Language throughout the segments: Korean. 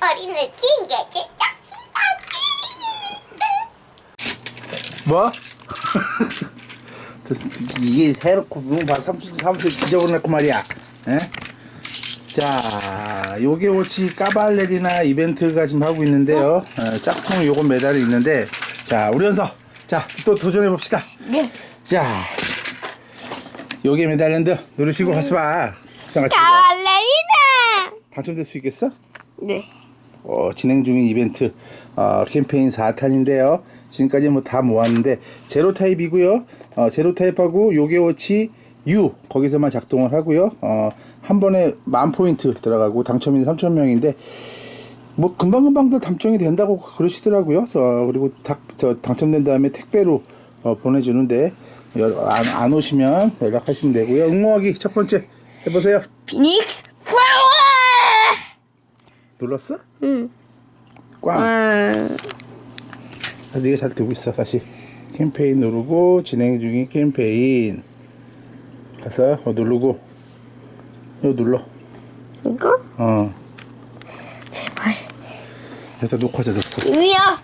우리는 핑계 진짜 뭐? 이게 해놓고 너무 봐 삼촌 사무실 지저분했고 말이야. 에? 자, 요게 오치 까발레리나 이벤트가 지금 하고 있는데요. 어, 짝퉁 요건 메달이 있는데, 자, 우리 연서, 자, 또 도전해 봅시다. 네. 자, 요게 메달랜드 누르시고 가서 봐. 생각 카발레리나. 당첨될 수 있겠어? 네. 어, 진행 중인 이벤트 어, 캠페인 4탄인데요. 지금까지 뭐 다 모았는데 제로 타입이고요. 어, 제로 타입하고 요게워치 U 거기서만 작동을 하고요. 어, 한 번에 만 포인트 들어가고 당첨이 3천 명인데 뭐 금방 금방도 당첨이 된다고 그러시더라고요. 저, 그리고 다, 저 당첨된 다음에 택배로 어, 보내주는데 여- 안, 안 오시면 연락하시면 되고요. 응모하기 첫 번째 해보세요. 피닉스. 눌렀어? 응. 꽝. 음. 아, 네가 잘 되고 있어 다시 캠페인 누르고 진행 중인 캠페인 가서 어, 누르고 이거 눌러 이거? 어 제발. 여기다 놓고 하자 놓고 이미야.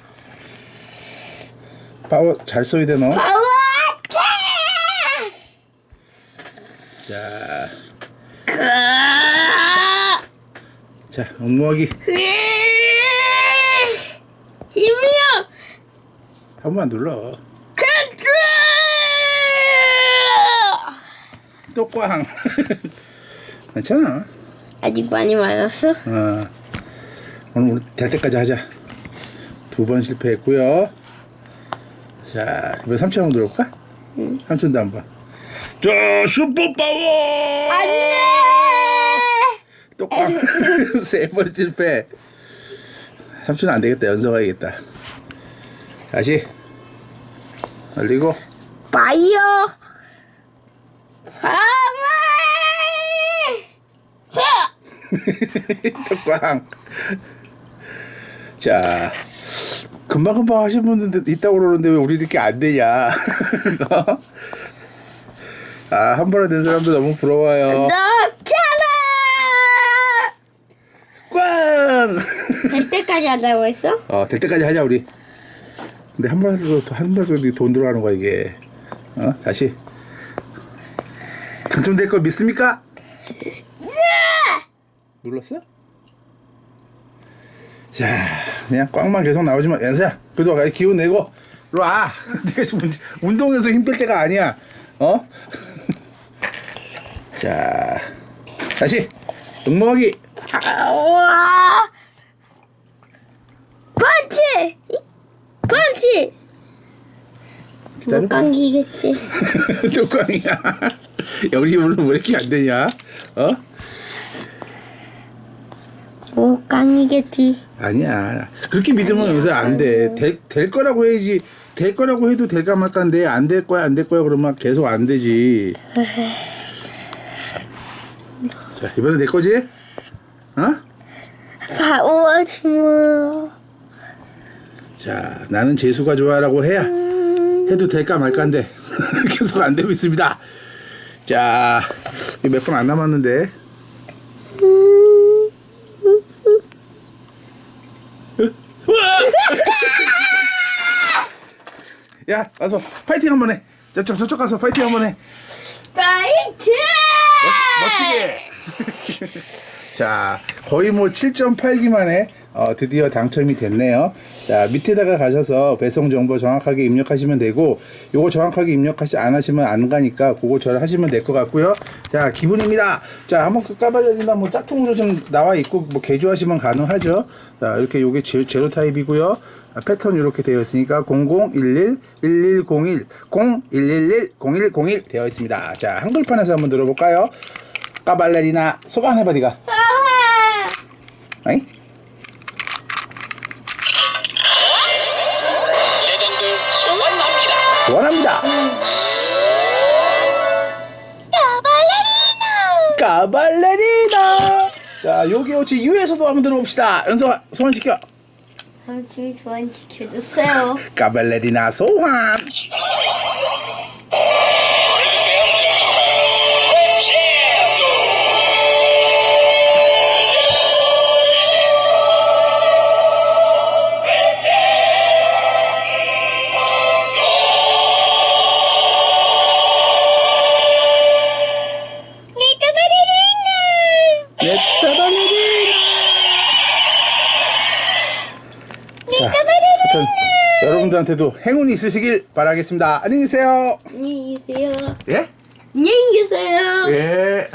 파워 잘 써야 돼 너. 파워. 자, 아! 자 응모하기. 이미야. 한 번만 눌러. 캔트. 또꽝 괜찮아. 아직 많이 맞았어? 어. 오늘 우리 될 때까지 하자. 두 번 실패했고요. 자 이번 3천 원 들어올까? 응. 3천도 한 번. 자 슈퍼 파워! 안돼. 똑꽝 세번 실패 삼촌은 안 되겠다. 연습해야겠다. 다시. 올리고. 파이어. 파워. 똑꽝. 자 금방금방 하신 분들 있다고 그러는데 왜 우리 이렇게 안 되냐. 어? 아한 번에 된 사람도 너무 부러워요 너 캐라. 꽝! 될 때까지 한다고 했어? 어, 될 때까지 하자 우리. 근데 한 번에도 한 번에도 돈 들어가는 거야 이게. 어, 다시. 당첨될 걸 믿습니까? 눌렀어? 자, 그냥 꽝만 계속 나오지만 연서야, 그래도 기운 내고 일로 와. 네가 지금 운- 운동해서 힘 뺄 때가 아니야. 어? 자, 다시 응모하기. 우와. 펀치. 펀치. 기다려. 못 감기겠지. 뚜껑이야. 야, 우리 오늘 왜 이렇게 안 되냐? 어? 못 감기겠지. 아니야. 그렇게 믿으면 요새 안 돼. 될, 될 거라고 해야지. 될 거라고 해도 될까 말까인데 안 될 거야 안 될 거야 그러면 계속 안 되지. 자 이번엔 내 거지? 어? 자 나는 재수가 좋아라고 해야 해도 될까 말까인데 계속 안 되고 있습니다. 자 몇 번 안 남았는데 야 가서 파이팅 한번 해. 저쪽 저쪽 가서 파이팅 한번 해. 파이트. 멋지게. 자, 거의 뭐 7.8기만에 어, 드디어 당첨이 됐네요. 자, 밑에다가 가셔서 배송 정보 정확하게 입력하시면 되고, 요거 정확하게 입력하시 안 하시면 안 가니까 그거 절 하시면 될 것 같고요. 자, 기분입니다. 자, 한번 그 까발려진다 뭐 짝퉁으로 좀 나와 있고 뭐 개조하시면 가능하죠. 자, 이렇게 요게 제, 제로 타입이고요. 아, 패턴 이렇게 되어 있으니까 0011 1101 0111 0101 되어 있습니다. 자, 한글판에서 한번 들어볼까요? 까발레리나 소감해봐 니가 소화. 어이? 소원합니다. 소원합니다 까발레리나. 자 요기 오치 유에서도 한번 들어봅시다. 연서 소환시켜. 삼촌이 소환 지켜줬어요. 까발레리나 소환 여러분들한테도 행운이 있으시길 바라겠습니다. 안녕히 계세요. 안녕히 계세요. 예? 안녕히 계세요. 예.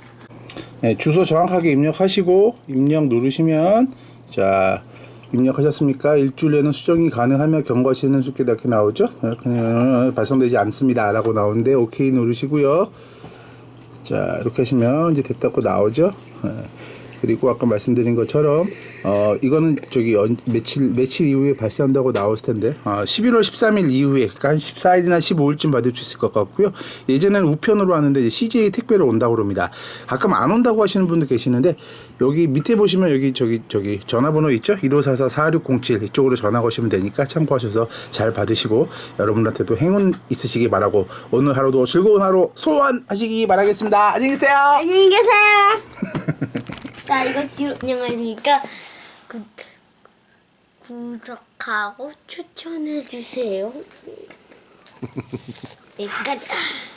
네, 주소 정확하게 입력하시고 입력 누르시면 자 입력하셨습니까? 일주일에는 수정이 가능하며 경과시는 수께 이렇게 나오죠? 그냥 발송되지 않습니다라고 나오는데 오케이 누르시고요. 자 이렇게 하시면 이제 됐다고 나오죠. 예. 그리고 아까 말씀드린 것처럼 어 이거는 저기 연- 며칠 며칠 이후에 발생한다고 나왔을 텐데 어, 11월 13일 이후에 그러니까 한 14일이나 15일쯤 받을 수 있을 것 같고요. 예전에는 우편으로 왔는데 이제 CJ 택배로 온다고 그럽니다. 가끔 안 온다고 하시는 분도 계시는데 여기 밑에 보시면 여기 저기 저기 전화번호 있죠? 1544-4607 이쪽으로 전화 거시면 되니까 참고하셔서 잘 받으시고 여러분한테도 행운 있으시기 바라고 오늘 하루도 즐거운 하루 소원하시기 바라겠습니다. 안녕히 계세요. 안녕히 계세요. 자, 이거 뒤로 안녕하십니까. 구, 구독하고 추천해 주세요. 내가